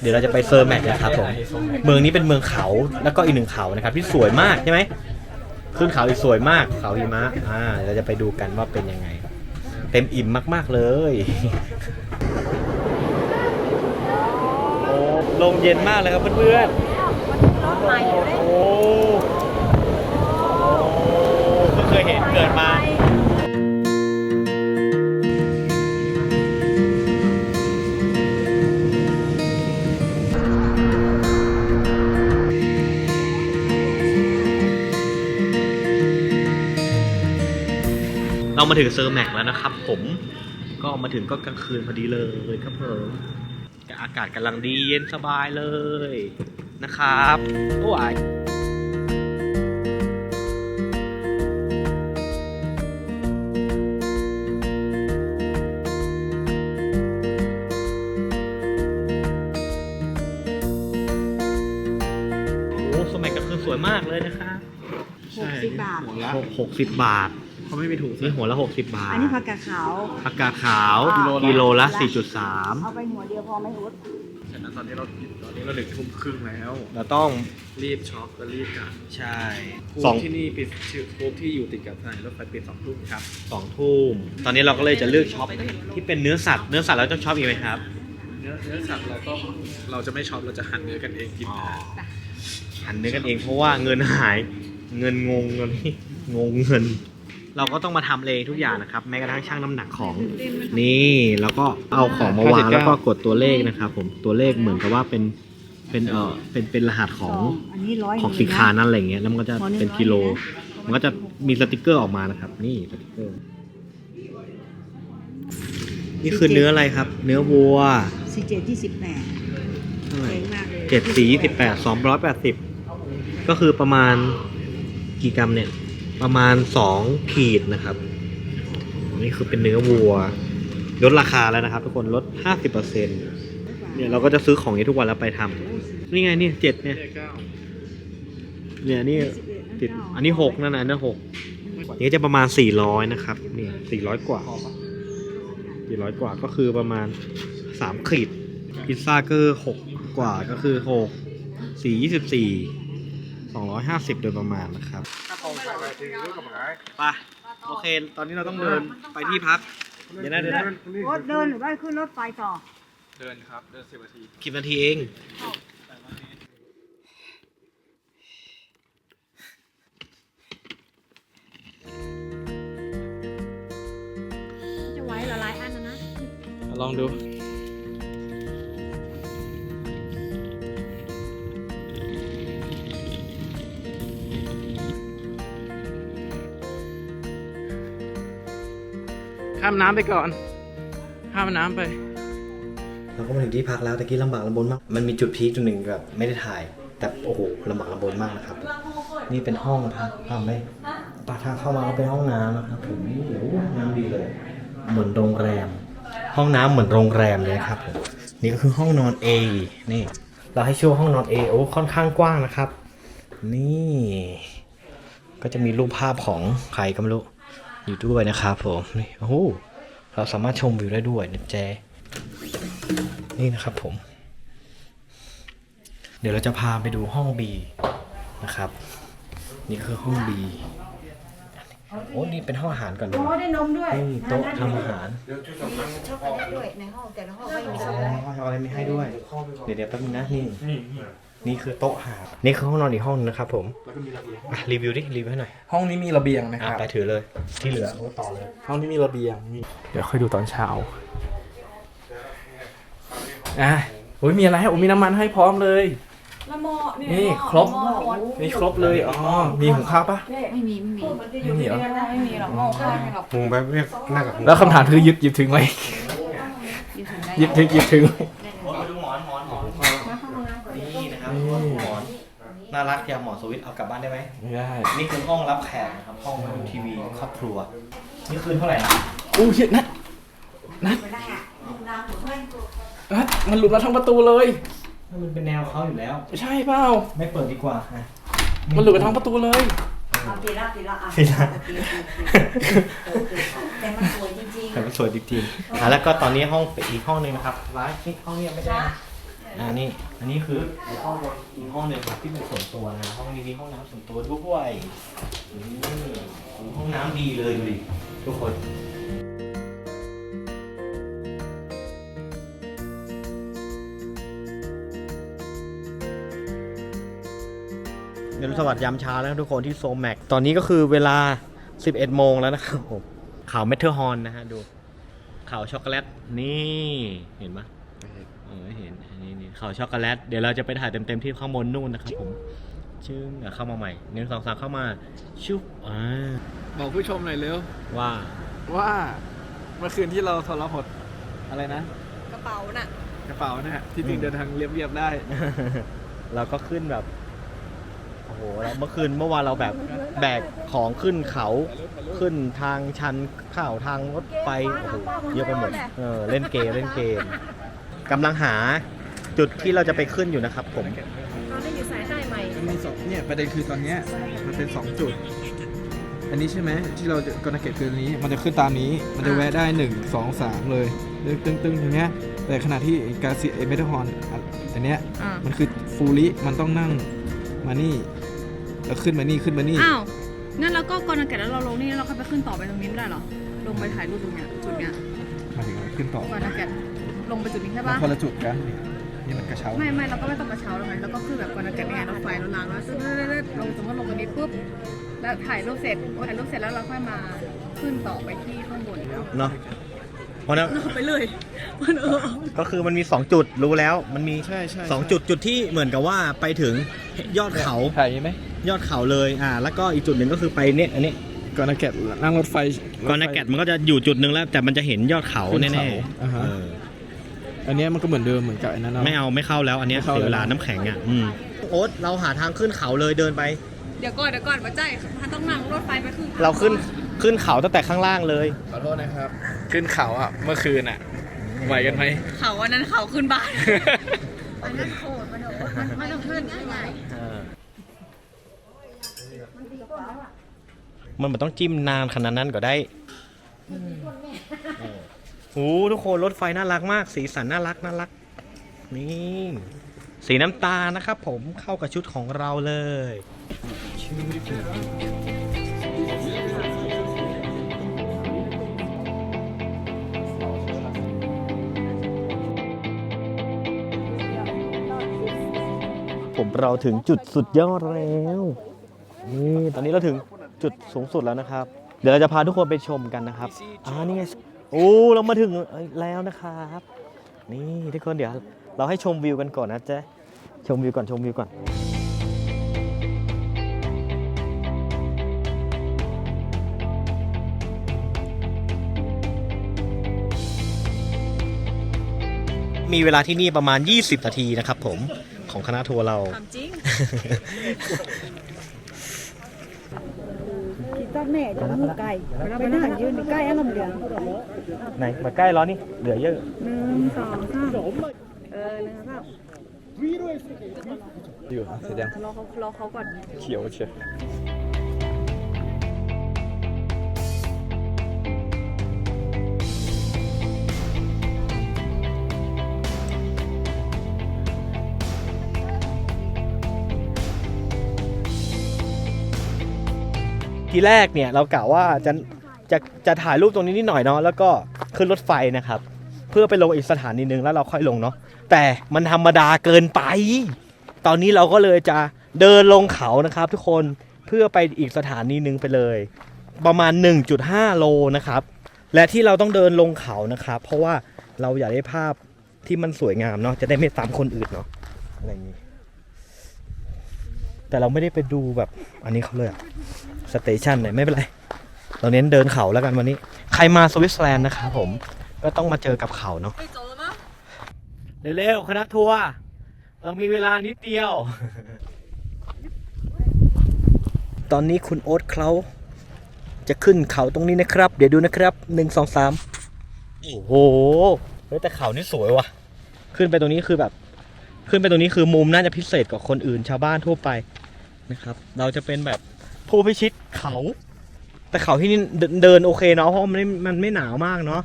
เดี๋ยวเราจะไปเซอร์แมทนะครับผมเมืองนี้เป็นเมืองเขาแล้วก็อีกหนึ่งเขานะครับที่สวยมากใช่ไหมขึ้นเขาอีกสวยมากเขาหิมะอ่าเดี๋ยวเราจะไปดูกันว่าเป็นยังไง เต็มอิ่มมาก ๆเลยโอ้ลมเย็นมากเลยครับเพื่อนๆรถใหม่อยู่เลยโอ้เพิ่งเคยเห็นเกิดมา เรามาถึงเซอร์แม็กแล้วนะครับ ผมก็มาถึงก็กลางคืนพอดีเลยครับผมแต่อากาศกำลังดีเย็นสบายเลยนะครับโอ้ยโอ้สมัยกลางคืนสวยมากเลยนะครับหกสิบบาทหัวละหกหกสิบบาท เขาไม่มีถุงนี่หัวละหกสิบบาทอันนี้ผักกาดขาว ผักกาดขาวกิกิโลโลละละสี่จุดสามเอาไปหัวเดียวพอไหมอุดฉะนั้นตอนนี้เราตอนนี้เราหนึ่งทุ่มครึ่งแล้ว เราต้องรีบช็อปและรีบกันใช่คูสองที่นี่ปิดชื่อคูที่อยู่ติดกับสถานีรถไฟปิดสองทุ่มครับ สองทุ่มตอนนี้เราก็เลยจะเลือกช็อปที่เป็นเนื้อสัตว์เนื้อสัตว์เราต้องช็อปอีกไหมครับเนื้อเนื้อสัตว์เราก็เราจะไม่ช็อปเราจะหั่นเนื้อกันเองกิน หันเนื้อกันเองเพราะว่าเงินหายเงินงงเงินงงเงิน เราก็ต้องมาทำเองทุกอย่างนะครับ แม้กระทั่งช่างน้ำหนักของ นี่แล้วก็เอาของมาวางแล้วก็กดตัวเลขนะครับผมตัวเลขเหมือนกับว่าเป็นเป็นเออเป็นเป็นรหัสของอันนี้ร้อยของสินค้านั้นอะไรเงี้ยแล้วมันก็จะเป็นกิโล มันก็จะมีสติกเกอร์ออกมานะครับ นี่สติกเกอร์ นี่คือเนื้ออะไรครับ เนื้อวัวสี่เจ็ดที่สิบแปดเท่าไหร่เจ๋งมากเลยเจ็ดสีสิบแปดสองร้อยแปดสิบก็คือประมาณกี่กรัมเนี่ย ประมาณสองขีดนะครับ นี่คือเป็นเนื้อวัว ลดราคาแล้วนะครับ ทุกคนลดห้าสิบเปอร์เซ็นต์เนี่ยเราก็จะซื้อของนี้ทุกวันแล้วไปทำนี่ไงนี่เจ็ดเนี่ยเนี่ยนี่ติดอันนี้หกนั่นนะอันนั้หกนี่จะประมาณสี่ร้อยนะครับนี่สี่ร้อยกว่าสี่ร้อยกว่าก็คือประมาณสามขีดพิซซ่าก็หกกว่าก็คือหกสี่ยี่สิบสี่ สองร้อยห้าสิบโดยประมาณนะครับไปโอเค ตอนนี้เราต้องเดินไปที่พัก เดี๋ยวนะเดี๋ยวนะรถเดินหรือว่าขึ้นรถไฟต่อ เดินครับ เดินสิบนาทีกี่นาทีเอง จะไว้ละลายอันนะนะลองดูามน้ำไปก่อน ข้ามน้ำไป เราก็มาถึงที่พักแล้วตะกี้ลำบากลำบนมาก มันมีจุดพีคจุดหนึ่งแบบไม่ได้ถ่าย แต่โอ้โหลำบากลำบนมากนะครับ นี่เป็นห้องพักทำไหมปาทางเข้ามาก็เป็นห้องน้ำนะครับผมโอ้โหน้ำดีเลย เหมือนโรงแรม ห้องน้ำเหมือนโรงแรมเลยครับผมนี่ก็คือห้องนอน A นี่ เราให้ชื่อว่าห้องนอน A โอ้ค่อนข้างกว้างนะครับ นี่ ก็จะมีรูปภาพของใครก็ไม่รู้ อยู่ด้วยนะครับผมนี่โอ้โหเราสามารถชมวิวได้ด้วยนะแจนี่นะครับผม เดี๋ยวเราจะพาไปดูห้อง B นะครับ นี่คือห้อง B โอ้นี่เป็นห้องอาหารก่อนดีกว่าได้นมด้วยนี่โต๊ะทำอาหารช็อกโกแลตด้วยในห้องแต่ละห้องไม่มีอ๋ช็อกโกแลตอเอาอะไรไม่ให้ด้วย เดี๋ยวเดี๋ยวแป๊บนึงนะนี่ นี่คือโต๊ะอาหารนี่คือห้องนอนอีกห้องนึงนะครับผมอะรีวิวดิรีวิวให้หน่อยห้องนี้มีระเบียงนะคอะรับไปถือเลยที่เหลือ โอ้ต่อเลยห้องนี้มีระเบียงนี่เดี๋ยวค่อยดูตอนเช้าอะโอ้ยมีอะไรให้โอ้ยมีน้ำมันให้พร้อมเลย ละหมอนี่ครบมีครบเลยอ๋อมีหุงข้าวปะไม่มีไม่มีไม่มีเหรอไม่มีหรอกหม้อข้าวไม่หรอกหุงแบบเรียกน่ากับหุงแล้วคำถามคือหยิบหยิบถึงไหมอยู่ถึงได้หยิบถึงหยิบถึงไหม ดูหมอนหมอนหมอนนี่นะครับหมอนหมอน น่ารักอยากหมอนสวิตช์เอากลับบ้านได้ไหมไม่ได้นี่คือห้องรับแขกนะครับห้องดูทีวีครอบครัว นี่คืนเท่าไหร่นะอู้เหี้ยนัดนัดนัดมันหลุดมาทั้งประตูเลย มันเป็นแนวเขาอยู่แล้ว ใช่เปล่าไม่เปิดดีกว่าอะมันหลุดมาทั้งประตูเลยเอาทีละทีละอะทีละแต่มันสวยจริงแต่มันสวยจริงๆอะแล้วก็ตอนนี้ห้องอีกห้องหนึงนะครับร้านนี่ห้องเนี้ยไม่ได้นะ อ่านี่อันนี้คือห้องอีกห้องหนึ่งที่เป็นส่วนตัวนะห้องนี้มีห้องน้ำส่วนตัวด้วยห้องน้ำดีเลยดูดิทุกคนเดี๋ยวสวัสดียามเช้าแล้วทุกคนที่โซแม็ก ตอนนี้ก็คือเวลา 11 โมงแล้วนะครับผมข่าวเมทเทอร์ฮอนนะฮะ ดูข่าวช็อกโกแลต นี่ เห็นปะเออเห็น อันนี้นี่ขาวช็อกโกแลตเดี๋ยวเราจะไปถ่ายเต็มๆที่ข้างบนนู่นนะครับผมชื่อเดี๋ยวเข้ามาใหม่หนึ่งสองสามเข้ามาชุบอ่าบอกผู้ชมหน่อยเร็วว่าว่าเมื่อคืนที่เราทรหดอะไรนะ กระเป๋าน่ะ กระเป๋าเนี่ยที่จริงอืมเดินทางเรียบๆได้ เราก็ขึ้นแบบโอ้โหเราเมื่อคืนเมื่อวานเราแบบแบกของขึ้นเขาขึ้นทางชันข่าวทางรถไฟโอ้โหเยอะไปหมดเออเล่นเกมเล่นเกมกำลังหา จุดที่เราจะไปขึ้นอยู่นะครับผมเราได้อยู่สายใต้ใหม่มันมีสองเนี่ยประเด็นคือตอนเนี้ยมันเป็นสองจุด อันนี้ใช่ไหมที่เราจะกรณเกตคืออันนี้ มันจะขึ้นตามนี้ มันจะแวะได้หนึ่งสองสามเลยตึ้งตึ้งตึ้งอย่างเงี้ยแต่ขณะที่กาซิเอเมทัลฮอนอันเนี้ยอ่ามันคือฟูลิมันต้องนั่งมานี่แล้วขึ้นมานี่ขึ้นมานี่อ้าวงั้นเราก็ก่อนจะแกะแล้วเราลงนี่แล้วเราค่อยไปขึ้นต่อไปตรงนี้ไม่ได้เหรอลงไปถ่ายรูปตรงเนี้ยจุดเนี้ยมาถึงอะไรขึ้นต่อก่อนจะแกะลงไปจุดนี้ใช่มันปะคนละจุดกันเนี่ยนี่มันกระเช้าไม่ไม่เราก็ไม่ต้องกระเช้าแล้วไงเราก็คือแบบก่อนจะแกะเนี่ยรถไฟเราล้างแล้วซึ่งลงสมมติลงตรงนี้ปุ๊บแล้วถ่ายรูปเสร็จถ่ายรูปเสร็จแล้วเราค่อยมาขึ้นต่อไปที่ข้างบนเนาะเพราะนั้นไปเลยมันเออก็คือมันมี 2 จุดรู้แล้วมันมีใช่ใช่2จุดจุดที่เหมือนกับว่าไปถึงยอดเขาถ่ายไหมยอดเขาเลยอ่าแล้วก็อีกจุดหนึ่งก็คือไปเนี่ยอันนี้ก่อนจะแกะนั่งรถไฟกอนแกตมันก็จะอยู่จุดหนึ่งแล้วแต่มันจะเห็นยอดเขาขึ้นแน่เขาอ่าๆฮะเอออันเนี้ยมันก็เหมือนเดิมเหมือนกับอันนั้นนะ ไม่เอาไม่เข้าแล้วอันเนี้ยไม่เข้า เสียเวลาเลยน้ำแข็งอะอืมโอ๊ตเราหาทางขึ้นเขาเลยเดินไป เดี๋ยวก่อนเดี๋ยวก่อนมาใจพันต้องนั่งรถไฟไปขึ้นเราขึ้นขึ้นเขาตั้งแต่ข้างล่างเลย ขอโทษนะครับ ขึ้นเขาอะ เมื่อคืนอะ ไหวกันไหม เขาอันนั้นเขาขึ้นบ้าน อันนั้นโคตรมันโอ้มันมันต้องขึ้นใช่ไหมมันมันต้องจิ้มนานขนาดนั้นก็ได้โอ้โหทุกคนรถไฟน่ารักมาก สีสันน่ารักน่ารัก นี่สีน้ำตาลนะครับ ผมเข้ากับชุดของเราเลยผมเราถึงจุดสุดยอดแล้วนี่ตอนนี้เราถึงจุดสูงสุดแล้วนะครับ เดี๋ยวเราจะพาทุกคนไปชมกันนะครับอ่านี่ไง โอ้เรามาถึงแล้วนะครับ นี่ทุกคนเดี๋ยว เราให้ชมวิวกันก่อนนะเจ๊ชมวิวก่อนชมวิวก่อนมีเวลาที่นี่ประมาณ 20 นาทีนะครับผมของคณะทัวร์เราถามจริง ตัดแม่จะมือไก่ไปนั่งยืนใกล้อารมณ์เหลืองไหนมาใกล้ร้อนนี่เหลือเยอะหนึ่งสองสามเออหนึ่งสองสามอยู่เสร็จยังรอเขารอเขาก่อนเขียวเชียว ทีแรกเนี่ยเรากะว่าจะจะจะถ่ายรูปตรงนี้นิดหน่อยเนาะแล้วก็ขึ้นรถไฟนะครับ เพื่อไปลงอีกสถานีหนึ่งแล้วเราค่อยลงเนาะแต่มันธรรมดาเกินไป ตอนนี้เราก็เลยจะเดินลงเขานะครับ ทุกคนเพื่อไปอีกสถานีหนึ่งไปเลย ประมาณ 1.5 โลนะครับ และที่เราต้องเดินลงเขานะครับ เพราะว่าเราอยากได้ภาพที่มันสวยงามเนาะจะได้ไม่ซ้ำคนอื่นเนาะอะไรอย่างนี้ แต่เราไม่ได้ไปดูแบบอันนี้เขาเลยอะสเตชันไหนไม่เป็นไร เราเน้นเดินเขาแล้วกันวันนี้ ใครมาสวิตเซอร์แลนด์นะครับผมก็ต้องมาเจอกับเขาเนาะไปโจมั้งเร็วๆคณะทัวร์เรามีเวลานิดเดียว ตอนนี้คุณโอ๊ตเขาจะขึ้นเขาตรงนี้นะครับ เดี๋ยวดูนะครับหนึ่งสองสามโอ้โหเฮ้ยแต่เขานี่สวยว่ะ ขึ้นไปตรงนี้คือแบบ ขึ้นไปตรงนี้คือมุมน่าจะพิเศษกว่าคนอื่นชาวบ้านทั่วไป นะครับ เราจะเป็นแบบผู้พิชิตเขา แต่เขาที่นี่เดินโอเคเนาะเพราะมันไม่มันไม่หนาวมากเนาะ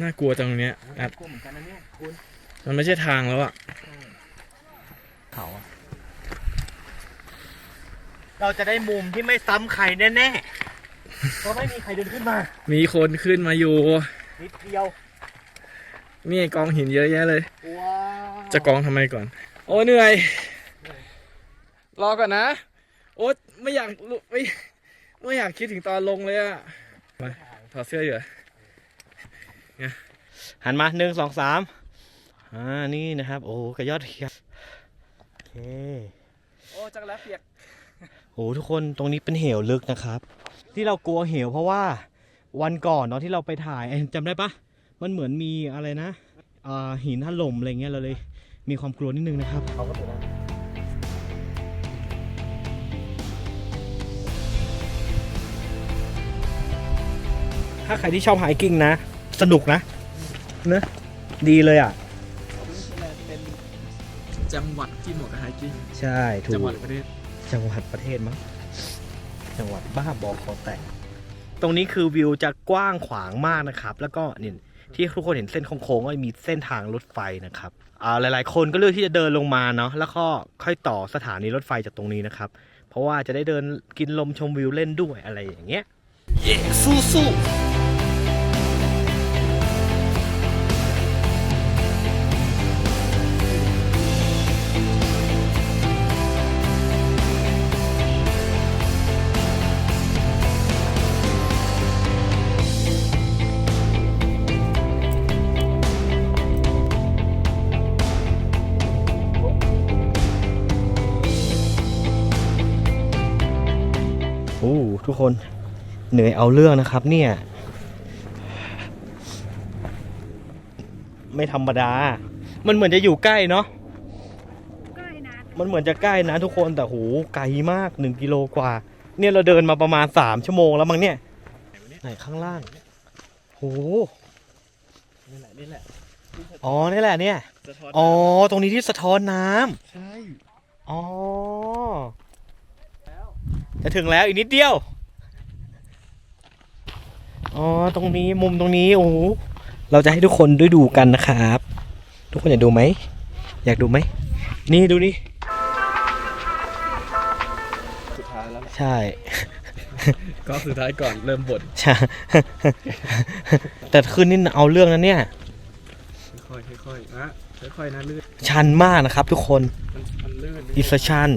น่ากลัวตรงเนี้ยแอดกลัวเหมือนกันนะเนี่ยคุณมันไม่ใช่ทางแล้วอะเขาอะเราจะได้มุมที่ไม่ซ้ำใครแน่ๆ เพราะไม่มีใครเดินขึ้นมา มีคนขึ้นมาอยู่ นิดเดียว นี่ไอ้กองหินเยอะแยะเลย ว้าวจะกองทำไมก่อน โอ้เหนื่อย รอก่อนนะ โอ๊ตไม่อยากลุไม่ไม่อยากคิดถึงตอนลงเลยอะมาถอดเสื้ออยู่อะหันมาหนึ่งสองสามอ่านี่นะครับ โอ้กระยอดเทียมโอเค โอ้จักรแล้วเปียก โอ้ทุกคนตรงนี้เป็นเหวลึกนะครับ ที่เรากลัวเหวเพราะว่าวันก่อนเนาะที่เราไปถ่ายเอ้ยจำได้ปะมันเหมือนมีอะไรนะอ่าหินถล่มอะไรเงี้ยเราเลย มีความกลัวนิดนึงนะครับถ้าใครที่ชอบไฮกิ้งนะ สนุกนะเนอะดีเลยอะเป็นจังหวัดที่เหมาะกับไฮกิ้งใช่ถูกจังหวัดประเทศ จังหวัดประเทศมั้งจังหวัดบ้าบอคอแตกตรงนี้คือวิวจะกว้างขวางมากนะครับ แล้วก็นี่ที่ทุกคนเห็นเส้นโค้งๆก็มีเส้นทางรถไฟนะครับอ่าหลายๆ คนก็เลือกที่จะเดินลงมาเนาะแล้วก็ค่อยต่อสถานีรถไฟจากตรงนี้นะครับ เพราะว่าจะได้เดินกินลมชมวิวเล่นด้วยอะไรอย่างเงี้ยเย้สู้ๆ คนเหนื่อยเอาเรื่องนะครับเนี่ย ไม่ธรรมดา มันเหมือนจะอยู่ใกล้เนาะใกล้นะมันเหมือนจะใกล้นะทุกคนแต่โหไกลมากหนึ่งกิโลกว่า เนี่ยเราเดินมาประมาณสามชั่วโมงแล้วมั้งเนี่ย ไหนข้างล่างโหนี่แหละนี่แหละอ๋อนี่แหละเนี่ยสะท้อนอ๋อตรงนี้ที่สะท้อนน้ำใช่อ๋อจะถึงแล้วอีกนิดเดียว อ๋อ ตรงนี้มุมตรงนี้ โอ้โห เราจะให้ทุกคนได้ดูกันนะครับ ทุกคนอยากดูไหม อยากดูไหม นี่ดูนี่ สุดท้ายแล้วใช่ ก็สุดท้ายก่อนเริ่มบทใช่ แต่คืนนี้เอาเรื่องนะเนี่ย ค่อยๆค่อยๆนะค่อยๆนะลื่นชันมากนะครับ ทุกคน มันมันลื่นอิสชัน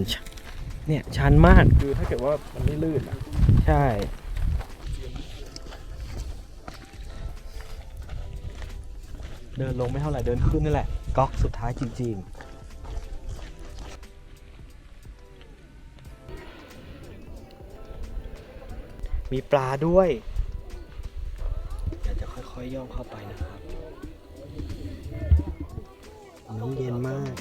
เนี่ยชันมาก คือถ้าเกิดว่ามันไม่ลื่นอะใช่ เดินลงไม่เท่าไหร่เดินขึ้นนี่แหละก๊อกสุดท้ายจริง ๆมีปลาด้วยเดี๋ยวจะค่อยๆย่องเข้าไปนะครับน้ำเย็นมาก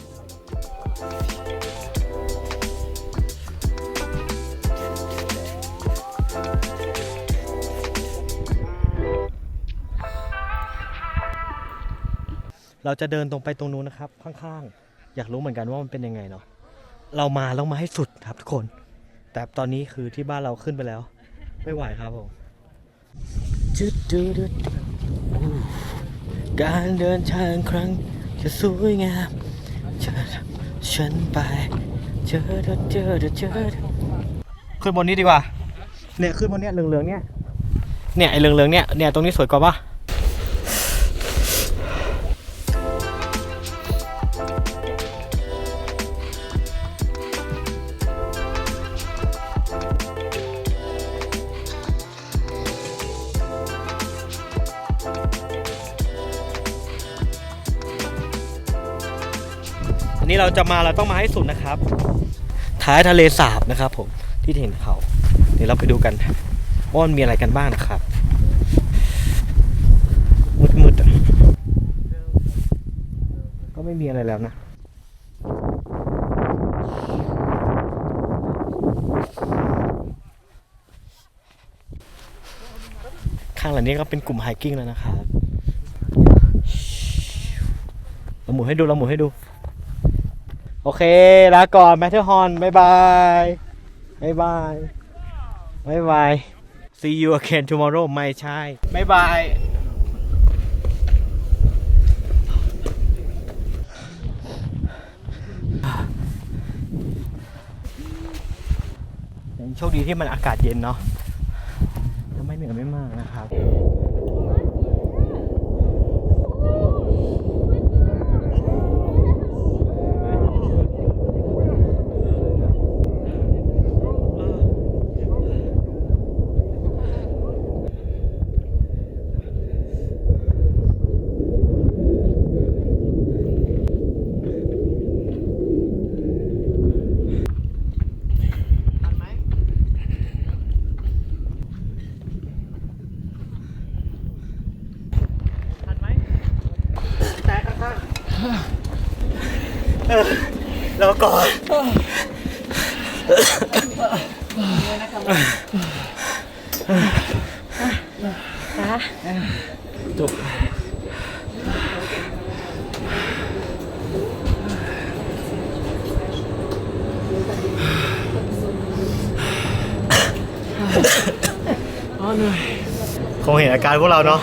เราจะเดินตรงไปตรงนู้นนะครับ ข้างๆ อยากรู้เหมือนกันว่ามันเป็นยังไงเนาะเรามาเรามาให้สุดครับทุกคน แต่ตอนนี้คือที่บ้านเราขึ้นไปแล้ว ไม่ไหวครับผมการเดินทางครั้งจะสวยงามเจอฉันไปเจอเจอเจอเจอขึ้นบนนี้ดีกว่าเนี่ยขึ้นบนเนี้ยเหลืองๆเนี่ยเนี่ยไอ้เหลืองๆเนี่ยเนี่ยตรงนี้สวยกว่าปะ อันนี้เราจะมาเราต้องมาให้สุดนะครับ ท้ายทะเลสาบนะครับ ผมที่เห็นเขา เดี๋ยวเราไปดูกันว่ามันมีอะไรกันบ้างนะครับมืดๆก็ไม่มีอะไรแล้วนะข้างหลังนี้ก็เป็นกลุ่มไฮกิ้งแล้วนะครับเราหมุนให้ดูเราหมุนให้ดู โอเคลาก่อนแมทเทอร์ฮอนบายบายบายบายบายบาย see you again tomorrow ไม่ใช่บายบาย โชคดีที่มันอากาศเย็นเนาะแล้วไม่เหนื่อยไม่มากนะครับ แล้วก่อนจบคงเห็นอาการพวกเราเนาะ